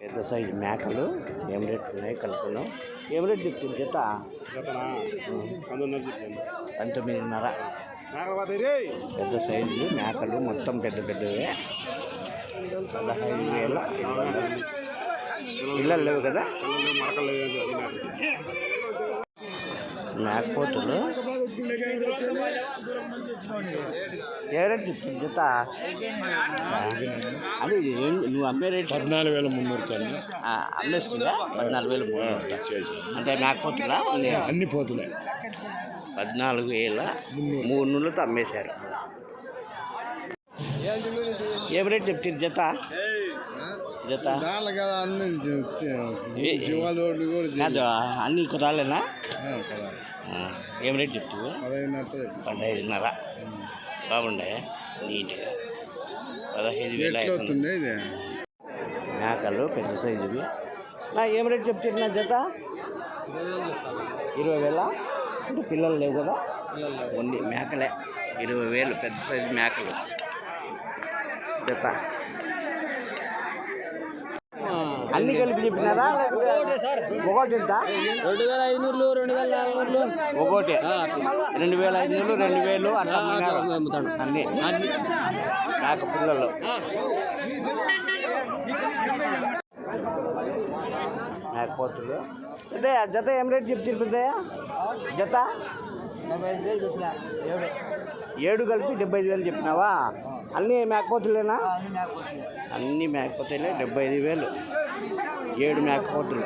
పెద్ద సైజు మేకలు ఏం రేట్ ఉన్నాయి కలుపుకున్నాం ఏం రేట్ చెప్తుంది జత? పంతొమ్మిదిన్నర. పెద్ద సైజు మేకలు మొత్తం పెద్ద పెద్దవే. పదహైదు వేల పిల్లలు లేవు కదా? మరకలు మేకపోతులు ఏ రేట్ చెప్తుంది జత అది నువ్వు అమ్మే రేట్? పద్నాలుగు వేల మున్నూరు ఆ, అమ్మేస్తుందా పద్నాలుగు వేలు. చేసి అంటే మేకపోతులా అన్ని పోతున్నాయి పద్నాలుగు వేల మూడు నెలలతో అమ్మేశారు. ఏం రేట్ చెప్తుంది జత? జత? కదా అన్ని కురాలేనా ఏం రేట్ పదహైదు పదహైదున్నర? బాగుండే నీట్గా పదహైదు వేల మేకలు పెద్ద సైజువి. నా ఏం రేట్ చెప్తున్నా జత? ఇరవై వేల? అంటే పిల్లలు లేవు కదా? ఓన్లీ మేకలే. ఇరవై వేలు పెద్ద సైజు మేకలు. జత. అన్ని కలిపి చెప్పినారా? ఒకటి ఎంత? రెండు వేల ఐదునూరులు రెండు వేల నాలుగు ఒకటి రెండు వేల ఐదు రెండు వేలు అట్లా. అమ్ముతాడు. అన్ని. మేక పిల్లలు. అదే జత ఏం రేట్ చెప్తారు పెద్దయ్య? జత? డెబ్బై ఐదు వేలు చెప్పిన. ఏడు. ఏడు కలిపి డెబ్బై ఐదు వేలు చెప్పినావా? అన్నీ మేకపోతులేనా? అన్ని మేకపోతులే. డెబ్బై ఐదు వేలు. ఏడు మేకపోతులు.